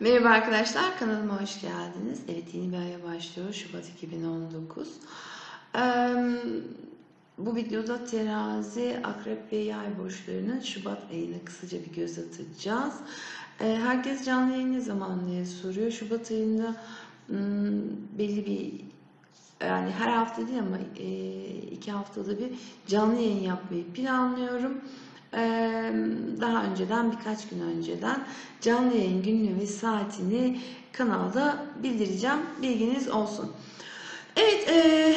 Merhaba arkadaşlar, kanalıma hoş geldiniz. Evet, yeni bir aya başlıyor, Şubat 2019. Eee, bu videoda terazi, akrep ve yay burçlarının Şubat ayına kısaca bir göz atacağız. Herkes canlı yayın ne zaman diye soruyor. Şubat ayında hmm, belli bir yani her hafta değil ama iki haftada bir canlı yayın yapmayı planlıyorum. Daha önceden birkaç gün önceden canlı yayın gününü ve saatini kanalda bildireceğim. Bilginiz olsun. Evet, e,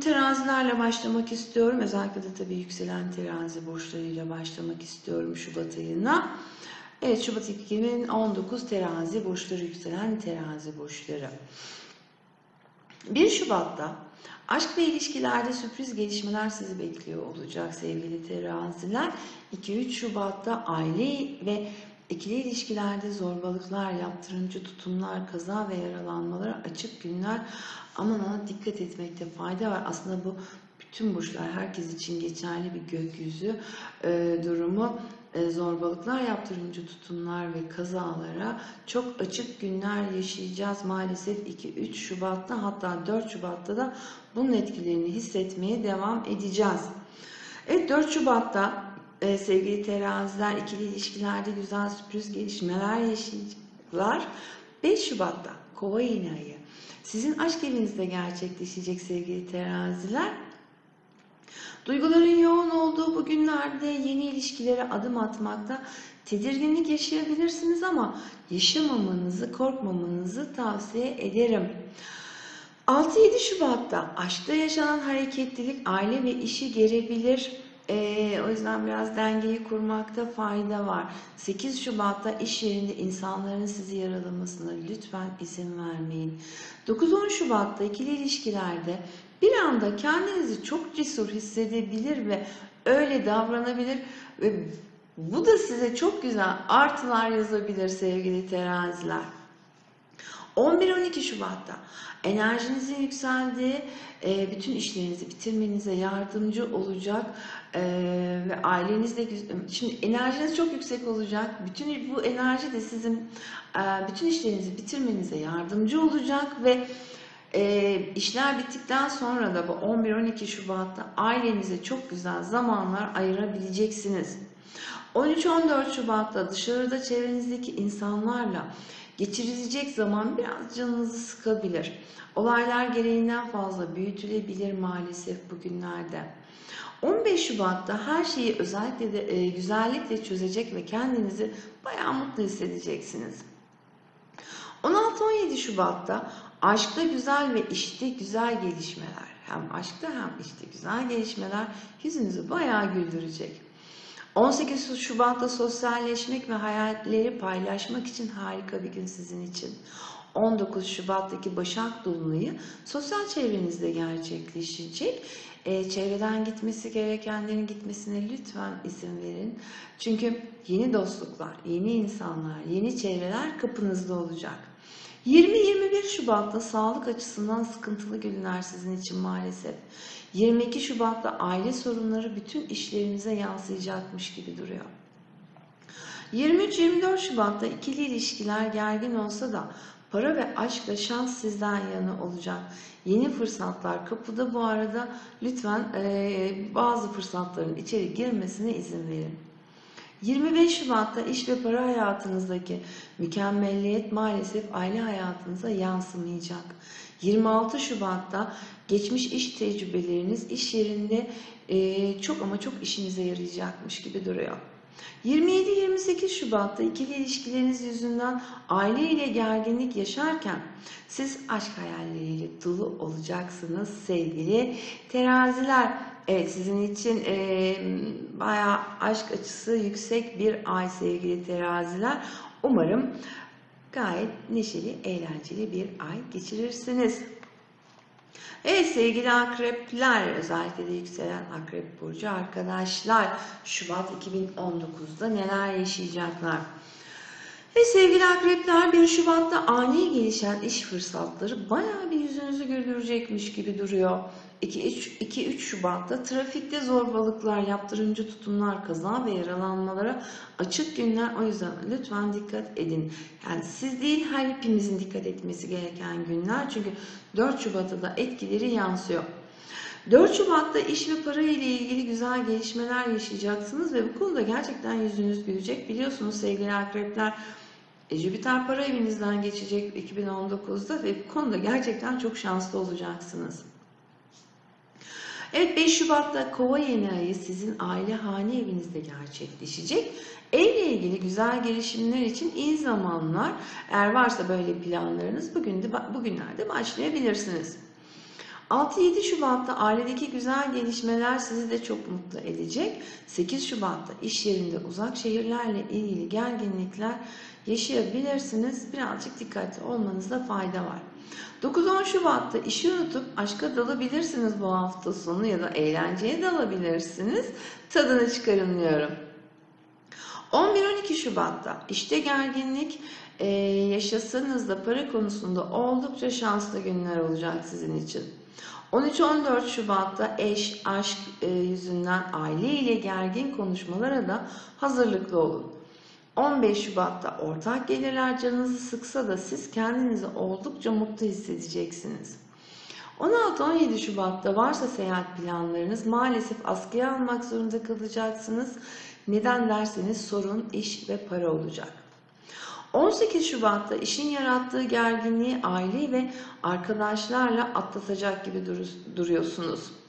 terazilerle başlamak istiyorum. Özellikle de tabii yükselen terazi burçlarıyla başlamak istiyorum Şubat ayına. Evet, Şubat 2019 terazi burçları yükselen terazi burçları. 1 Şubat'ta aşk ve ilişkilerde sürpriz gelişmeler sizi bekliyor olacak sevgili teraziler. 2-3 Şubat'ta aile ve ikili ilişkilerde zorbalıklar, yaptırımcı tutumlar, kaza ve yaralanmalara açık günler. Aman ha dikkat etmekte fayda var. Aslında bu bütün burçlar herkes için geçerli bir gökyüzü e, durumu zorbalıklar, yaptırımcı tutumlar ve kazalara çok açık günler yaşayacağız maalesef 2-3 Şubat'ta hatta 4 Şubat'ta da bunun etkilerini hissetmeye devam edeceğiz. Evet 4 Şubat'ta e, sevgili teraziler ikili ilişkilerde güzel sürpriz gelişmeler yaşayacaklar. 5 Şubat'ta kova yeni ayı sizin aşk evinizde gerçekleşecek sevgili teraziler. Duyguların yoğun olduğu bu günlerde yeni ilişkilere adım atmakta tedirginlik yaşayabilirsiniz ama yaşamamanızı, korkmamanızı tavsiye ederim. 6-7 Şubat'ta aşkta yaşanan hareketlilik aile ve işi gerebilir. Ee, o yüzden biraz dengeyi kurmakta fayda var. 8 Şubat'ta iş yerinde insanların sizi yaralamasına lütfen izin vermeyin. 9-10 Şubat'ta ikili ilişkilerde bir anda kendinizi çok cesur hissedebilir ve öyle davranabilir ve bu da size çok güzel artılar yazabilir sevgili teraziler. 11-12 Şubat'ta enerjinizin yükseldiği, bütün işlerinizi bitirmenize yardımcı olacak ve ailenizde şimdi enerjiniz çok yüksek olacak. Bütün bu enerji de sizin bütün işlerinizi bitirmenize yardımcı olacak ve e, işler bittikten sonra da bu 11-12 Şubat'ta ailenize çok güzel zamanlar ayırabileceksiniz. 13-14 Şubat'ta dışarıda çevrenizdeki insanlarla geçirilecek zaman biraz canınızı sıkabilir. Olaylar gereğinden fazla büyütülebilir maalesef bugünlerde. 15 Şubat'ta her şeyi özellikle de e, güzellikle çözecek ve kendinizi bayağı mutlu hissedeceksiniz. 16-17 Şubat'ta aşkta güzel ve işte güzel gelişmeler. Hem aşkta hem işte güzel gelişmeler yüzünüzü bayağı güldürecek. 18 Şubat'ta sosyalleşmek ve hayalleri paylaşmak için harika bir gün sizin için. 19 Şubat'taki Başak Dolunay'ı sosyal çevrenizde gerçekleşecek. E, çevreden gitmesi gerekenlerin gitmesine lütfen izin verin. Çünkü yeni dostluklar, yeni insanlar, yeni çevreler kapınızda olacak. 20-21 Şubat'ta sağlık açısından sıkıntılı günler sizin için maalesef. 22 Şubat'ta aile sorunları bütün işlerinize yansıyacakmış gibi duruyor. 23-24 Şubat'ta ikili ilişkiler gergin olsa da para ve aşkla şans sizden yana olacak. Yeni fırsatlar kapıda bu arada lütfen e, bazı fırsatların içeri girmesine izin verin. 25 Şubat'ta iş ve para hayatınızdaki mükemmelliyet maalesef aile hayatınıza yansımayacak. 26 Şubat'ta geçmiş iş tecrübeleriniz iş yerinde e, çok ama çok işinize yarayacakmış gibi duruyor. 27-28 Şubat'ta ikili ilişkileriniz yüzünden aile ile gerginlik yaşarken siz aşk hayalleriyle dolu olacaksınız sevgili teraziler. Evet sizin için e, bayağı aşk açısı yüksek bir ay sevgili teraziler. Umarım gayet neşeli, eğlenceli bir ay geçirirsiniz. Evet sevgili akrepler, özellikle de yükselen akrep burcu arkadaşlar, Şubat 2019'da neler yaşayacaklar? Ve sevgili akrepler 1 Şubat'ta ani gelişen iş fırsatları bayağı bir yüzünüzü güldürecekmiş gibi duruyor. 2-3 Şubat'ta trafikte zorbalıklar, yaptırımcı tutumlar, kaza ve yaralanmalara açık günler. O yüzden lütfen dikkat edin. Yani siz değil her hepimizin dikkat etmesi gereken günler. Çünkü 4 Şubat'ta da etkileri yansıyor. 4 Şubat'ta iş ve para ile ilgili güzel gelişmeler yaşayacaksınız ve bu konuda gerçekten yüzünüz gülecek. Biliyorsunuz sevgili akrepler e, Jüpiter para evinizden geçecek 2019'da ve bu konuda gerçekten çok şanslı olacaksınız. Evet 5 Şubat'ta Kova yeni ayı sizin aile hane evinizde gerçekleşecek. Evle ilgili güzel girişimler için iyi zamanlar. Eğer varsa böyle planlarınız bugün de, bugünlerde başlayabilirsiniz. 6-7 Şubat'ta ailedeki güzel gelişmeler sizi de çok mutlu edecek. 8 Şubat'ta iş yerinde uzak şehirlerle ilgili gerginlikler yaşayabilirsiniz. Birazcık dikkatli olmanızda fayda var. 9-10 Şubat'ta işi unutup aşka dalabilirsiniz bu hafta sonu ya da eğlenceye dalabilirsiniz. Tadını çıkarın diyorum. 11-12 Şubat'ta işte gerginlik e, yaşasanız da para konusunda oldukça şanslı günler olacak sizin için. 13-14 Şubat'ta eş, aşk e, yüzünden aile ile gergin konuşmalara da hazırlıklı olun. 15 Şubat'ta ortak gelirler canınızı sıksa da siz kendinizi oldukça mutlu hissedeceksiniz. 16-17 Şubat'ta varsa seyahat planlarınız maalesef askıya almak zorunda kalacaksınız. Neden derseniz sorun iş ve para olacak. 18 Şubat'ta işin yarattığı gerginliği aile ve arkadaşlarla atlatacak gibi duruyorsunuz.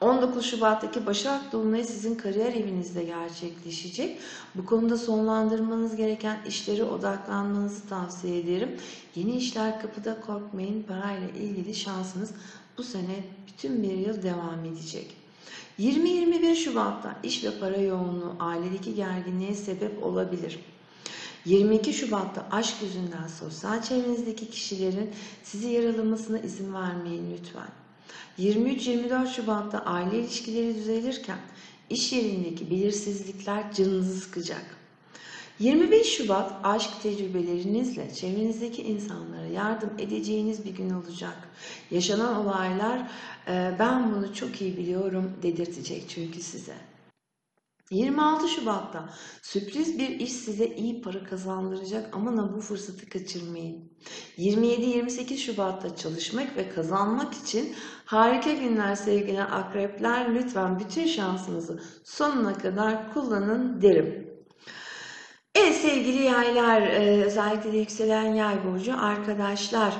19 Şubat'taki Başak Dolunay'ı sizin kariyer evinizde gerçekleşecek. Bu konuda sonlandırmanız gereken işlere odaklanmanızı tavsiye ederim. Yeni işler kapıda korkmayın. Parayla ilgili şansınız bu sene bütün bir yıl devam edecek. 20-21 Şubat'ta iş ve para yoğunluğu ailedeki gerginliğe sebep olabilir. 22 Şubat'ta aşk yüzünden sosyal çevrenizdeki kişilerin sizi yaralamasına izin vermeyin lütfen. 23-24 Şubat'ta aile ilişkileri düzelirken iş yerindeki belirsizlikler canınızı sıkacak. 25 Şubat aşk tecrübelerinizle çevrenizdeki insanlara yardım edeceğiniz bir gün olacak. Yaşanan olaylar ben bunu çok iyi biliyorum dedirtecek çünkü size. 26 Şubat'ta sürpriz bir iş size iyi para kazandıracak ama bu fırsatı kaçırmayın. 27-28 Şubat'ta çalışmak ve kazanmak için harika günler sevgili akrepler. Lütfen bütün şansınızı sonuna kadar kullanın derim. Evet sevgili yaylar, e, özellikle de yükselen yay burcu arkadaşlar.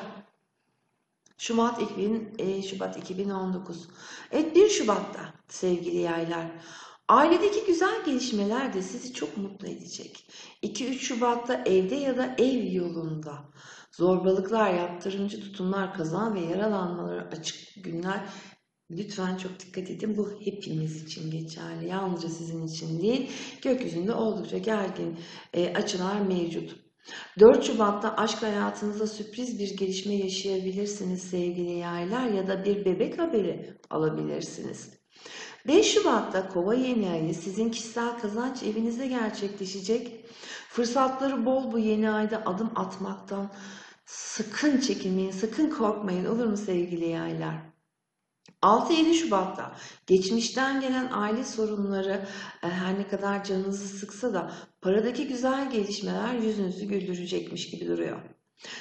Şubat 2000, e, Şubat 2019. Evet 1 Şubat'ta sevgili yaylar. Ailedeki güzel gelişmeler de sizi çok mutlu edecek. 2-3 Şubat'ta evde ya da ev yolunda zorbalıklar, yaptırımcı tutumlar, kaza ve yaralanmaları açık günler Lütfen çok dikkat edin. Bu hepimiz için geçerli. Yalnızca sizin için değil. Gökyüzünde oldukça gergin e, açılar mevcut. 4 Şubat'ta aşk hayatınızda sürpriz bir gelişme yaşayabilirsiniz sevgili yaylar ya da bir bebek haberi alabilirsiniz. 5 Şubat'ta Kova yeni ayı sizin kişisel kazanç evinizde gerçekleşecek. Fırsatları bol bu yeni ayda adım atmaktan sakın çekinmeyin, sakın korkmayın olur mu sevgili yaylar? 6-7 Şubat'ta geçmişten gelen aile sorunları e, her ne kadar canınızı sıksa da paradaki güzel gelişmeler yüzünüzü güldürecekmiş gibi duruyor.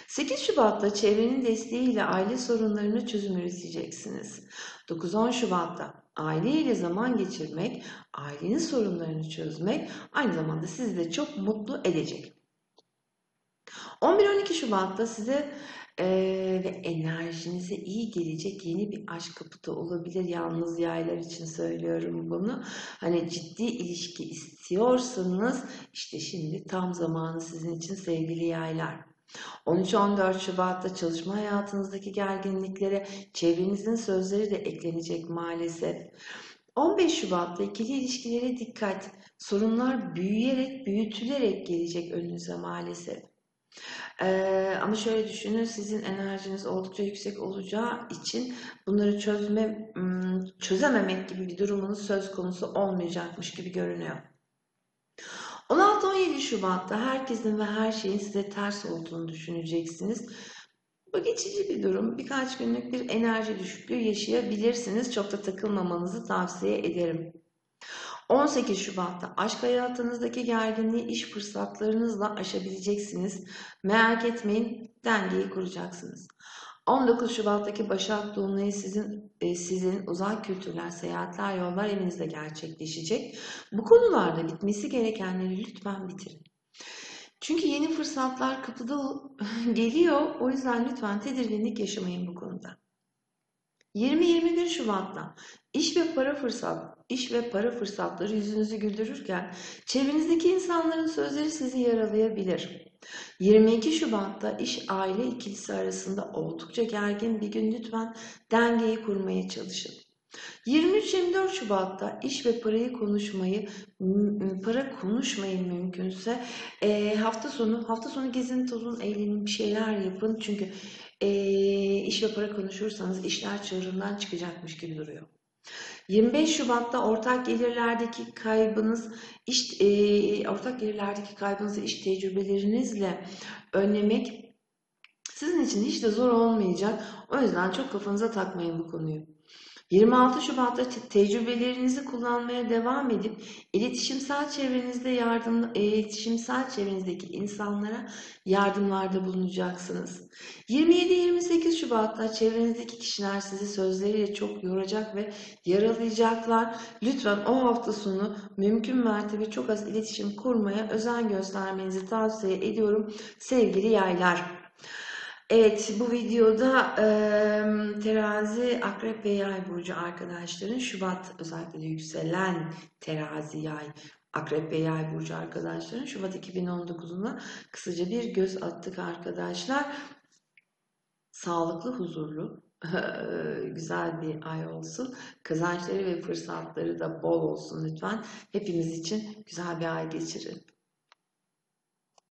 8 Şubat'ta çevrenin desteğiyle aile sorunlarını çözüm üreteceksiniz. 9-10 Şubat'ta aile ile zaman geçirmek, ailenin sorunlarını çözmek aynı zamanda sizi de çok mutlu edecek. 11-12 Şubat'ta size e, ve enerjinize iyi gelecek yeni bir aşk kapıda olabilir. Yalnız yaylar için söylüyorum bunu. Hani ciddi ilişki istiyorsanız işte şimdi tam zamanı sizin için sevgili yaylar. 13-14 Şubat'ta çalışma hayatınızdaki gerginliklere çevrenizin sözleri de eklenecek maalesef. 15 Şubat'ta ikili ilişkilere dikkat. Sorunlar büyüyerek, büyütülerek gelecek önünüze maalesef. Ee, ama şöyle düşünün, sizin enerjiniz oldukça yüksek olacağı için bunları çözme, çözememek gibi bir durumunuz söz konusu olmayacakmış gibi görünüyor. 16-17 Şubat'ta herkesin ve her şeyin size ters olduğunu düşüneceksiniz. Bu geçici bir durum. Birkaç günlük bir enerji düşüklüğü yaşayabilirsiniz. Çok da takılmamanızı tavsiye ederim. 18 Şubat'ta aşk hayatınızdaki gerginliği iş fırsatlarınızla aşabileceksiniz. Merak etmeyin, dengeyi kuracaksınız. 19 Şubat'taki Başak Dolunay'ı sizin e, sizin uzak kültürler, seyahatler, yollar evinizde gerçekleşecek. Bu konularda bitmesi gerekenleri lütfen bitirin. Çünkü yeni fırsatlar kapıda geliyor. O yüzden lütfen tedirginlik yaşamayın bu konuda. 20-21 Şubat'ta iş ve para fırsat, iş ve para fırsatları yüzünüzü güldürürken çevrenizdeki insanların sözleri sizi yaralayabilir. 22 Şubat'ta iş aile ikilisi arasında oldukça gergin bir gün lütfen dengeyi kurmaya çalışın. 23-24 Şubat'ta iş ve parayı konuşmayı, para konuşmayın mümkünse. Ee, hafta sonu hafta sonu gezin, tozun, eğlenin, bir şeyler yapın. Çünkü ee, iş ve para konuşursanız işler çığırından çıkacakmış gibi duruyor. 25 Şubat'ta ortak gelirlerdeki kaybınız iş ee, ortak gelirlerdeki kaybınızı iş tecrübelerinizle önlemek sizin için hiç de zor olmayacak. O yüzden çok kafanıza takmayın bu konuyu. 26 Şubat'ta te- tecrübelerinizi kullanmaya devam edip iletişimsel çevrenizde yardım iletişimsel çevrenizdeki insanlara yardımlarda bulunacaksınız. 27-28 Şubat'ta çevrenizdeki kişiler sizi sözleriyle çok yoracak ve yaralayacaklar. Lütfen o hafta sonu mümkün mertebe çok az iletişim kurmaya özen göstermenizi tavsiye ediyorum sevgili yaylar. Evet, bu videoda eee, terazi, akrep ve yay burcu arkadaşların Şubat özellikle yükselen terazi, yay, akrep ve yay burcu arkadaşların Şubat 2019'una kısaca bir göz attık arkadaşlar. Sağlıklı, huzurlu, güzel bir ay olsun. Kazançları ve fırsatları da bol olsun lütfen. Hepimiz için güzel bir ay geçirin.